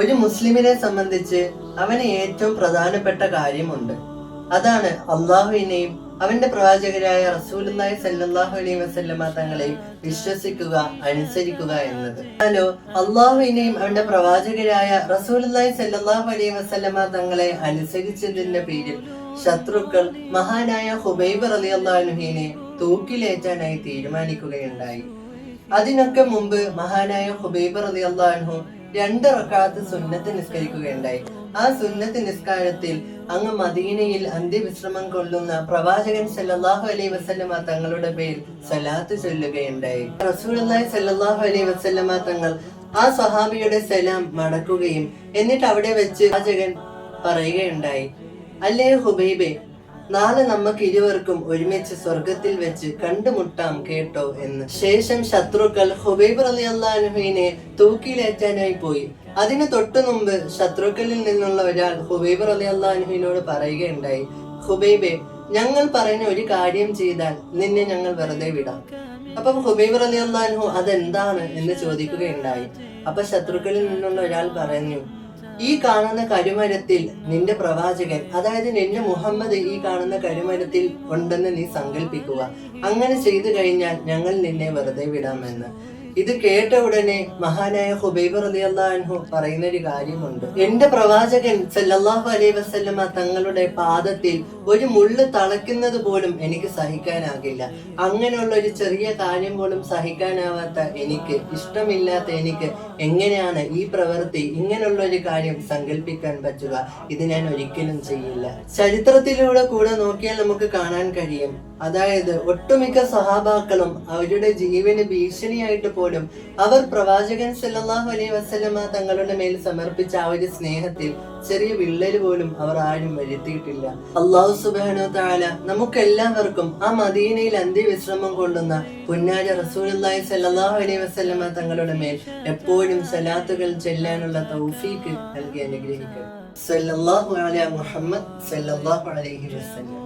ഒരു മുസ്ലിമിനെ സംബന്ധിച്ച് അവന് ഏറ്റവും പ്രധാനപ്പെട്ട കാര്യമുണ്ട്. അതാണ് അള്ളാഹുവിനെയും അവന്റെ പ്രവാചകരായ റസൂലുള്ളാഹി സല്ലാഹു അലൈഹി വസല്ലമ തങ്ങളെ വിശ്വസിക്കുക അനുസരിക്കുക എന്നത്. ഹലോ അള്ളാഹുവിനെയും അവന്റെ പ്രവാചകരായ റസൂലുള്ളാഹി സല്ലാഹു അലൈഹി വസല്ലമ തങ്ങളെ അനുസരിച്ചതിന്റെ പേരിൽ ശത്രുക്കൾ മഹാനായ ഹുബൈബ് അലി അള്ളാഹുഹീനെ തൂക്കിലേറ്റാനായി തീരുമാനിക്കുകയുണ്ടായി. അതിനൊക്കെ മുമ്പ് മഹാനായ ഹുബൈബ് റളിയല്ലാഹു രണ്ട് റക്കാത്ത് സുന്നത്ത് നിസ്കരിക്കുകയുണ്ടായി. ആ സുന്നത്ത് നിസ്കാരത്തിൽ അങ്ങ് മദീനയിൽ അന്ത്യവിശ്രമം കൊള്ളുന്ന പ്രവാചകൻ സല്ലാഹു അലൈ വസല്ലമ തങ്ങളുടെ പേരിൽ സലാത്ത് ചൊല്ലുകയുണ്ടായി. റസൂലുള്ളാഹി സല്ലാഹു അലൈ വസല്ലമ തങ്ങൾ ആ സഹാബിയുടെ സലാം മടക്കുകയും എന്നിട്ട് അവിടെ വെച്ച് പ്രവാചകൻ പറയുകയുണ്ടായി. അല്ലേ ഹുബൈബെ നാളെ നമുക്ക് ഇരുവർക്കും ഒരുമിച്ച് സ്വർഗത്തിൽ വെച്ച് കണ്ടുമുട്ടാം കേട്ടോ എന്ന്. ശേഷം ശത്രുക്കൾ ഹുബൈബ് അലി അള്ളാഹുവിനെ തൂക്കിയിലേറ്റാനായി പോയി. അതിന് തൊട്ടു മുമ്പ് ശത്രുക്കളിൽ നിന്നുള്ള ഒരാൾ ഹുബൈബ് അലി അള്ളാഹുവിനോട് പറയുകയുണ്ടായി ഹുബൈബെ ഞങ്ങൾ പറഞ്ഞ ഒരു കാര്യം ചെയ്താൽ നിന്നെ ഞങ്ങൾ വെറുതെ വിടാം. അപ്പം ഹുബൈബ് അലി അള്ളാഹു അതെന്താണ് എന്ന് ചോദിക്കുകയുണ്ടായി. അപ്പൊ ശത്രുക്കളിൽ നിന്നുള്ള ഒരാൾ പറഞ്ഞു ഈ കാണുന്ന കരുമരത്തിൽ നിന്റെ പ്രവാചകൻ അതായത് നിന്റെ മുഹമ്മദ് ഈ കാണുന്ന കരുമരത്തിൽ ഉണ്ടെന്ന് നീ സങ്കല്പിക്കുക. അങ്ങനെ ചെയ്തു കഴിഞ്ഞാൽ ഞങ്ങൾ നിന്നെ വെറുതെ വിടാമെന്ന്. ഇത് കേട്ട ഉടനെ മഹാനായ ഹുബൈബ് റളിയല്ലാഹു പറയുന്ന ഒരു കാര്യമുണ്ട്. എന്റെ പ്രവാചകൻ സല്ലല്ലാഹു അലൈഹി വസല്ലമ തങ്ങളുടെ പാദത്തിൽ ഒരു മുള്ള് തളയ്ക്കുന്നത് പോലും എനിക്ക് സഹിക്കാനാകില്ല. അങ്ങനെയുള്ള ഒരു ചെറിയ കാര്യം പോലും സഹിക്കാനാവാത്ത എനിക്ക് ഇഷ്ടമില്ലാത്ത എനിക്ക് എങ്ങനെയാണ് ഈ പ്രവൃത്തി ഇങ്ങനെയുള്ള ഒരു കാര്യം സങ്കല്പിക്കാൻ പറ്റുക? ഇത് ഞാൻ ഒരിക്കലും ചെയ്യില്ല. ചരിത്രത്തിലൂടെ കൂടെ നോക്കിയാൽ നമുക്ക് കാണാൻ കഴിയും. അതായത് ഒട്ടുമിക്ക സഹാബാക്കളും അവരുടെ ജീവന് ഭീഷണിയായിട്ട് പോലും അവർ പ്രവാചകൻ സല്ലാഹു അലൈഹി വസല്ലമ തങ്ങളുടെ മേൽ സമർപ്പിച്ച ആ ഒരു സ്നേഹത്തിൽ ചെറിയ വിള്ളൽ പോലും അവർ ആരും വരുത്തിയിട്ടില്ല. അള്ളാഹു സുബാനോ താല നമുക്കെല്ലാവർക്കും ആ മദീനയിൽ അന്ത്യവിശ്രമം കൊള്ളുന്ന പുന്നാര റസൂലുള്ളാഹി സല്ലാഹു അലൈഹി വസല്ലമ തങ്ങളുടെ മേൽ എപ്പോഴും സലാത്തുകൾ ചെല്ലാനുള്ള തൗഫീക്ക് നൽകി അനുഗ്രഹിക്കും സല്ലാഹു അലൈ മുഹമ്മദ് സല്ലാഹു അലൈഹി വസല്ലം.